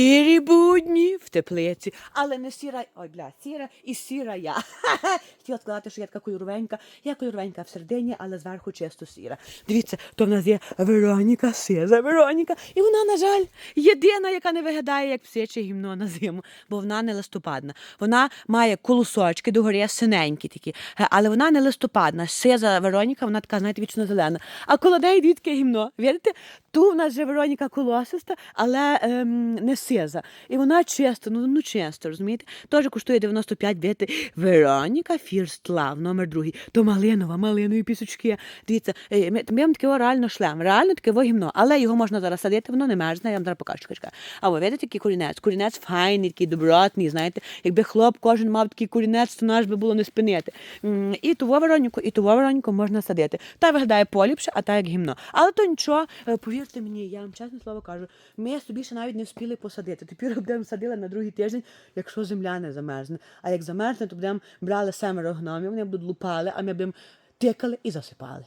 Сірі будні в теплиці, але не сіра, ой, бля, сіра і сіра я. Хотіла сказати, що я така кольоровенька, я кольоровенька в середині, але зверху чисто сіра. Дивіться, то в нас є Вероніка, Сиза Вероніка, і вона, на жаль, єдина, яка не виглядає як псяче гімно на зиму, бо вона не листопадна. Вона має колосочки догорі синенькі такі, е, але вона не листопадна. Сиза Вероніка, вона така, знаєте, вічно зелена. А коло неї дві гімно. Видите? Ту в нас же Вероніка колосиста, але ем, не сиза. І вона чисто, ну, ну чисто, розумієте? Теж коштує 95 бити. Вероніка Фірст Лав, номер другий. То малинова, малинові пісочки. Дивіться, е, ми, ми вам таке реально шлем, реально таке во гімно, але його можна зараз садити, воно не мерзне, я вам зараз покажу. чекай. А ви видите, який корінець? Корінець файний, такий добротний, знаєте. Якби хлоп кожен мав такий корінець, то наш би було не спинити. І ту Вероніку, і ту Вероніку можна садити. Та виглядає поліпше, а та як гімно. Але то нічого, е, повірте мені, я вам чесне слово кажу, ми собі ще навіть не встигли посадити. Тепер будемо садили на другий тиждень, якщо земля не замерзне. А як замерзне, то будемо брали семеро гномів, вони будуть лупали, а ми будемо тикали і засипали.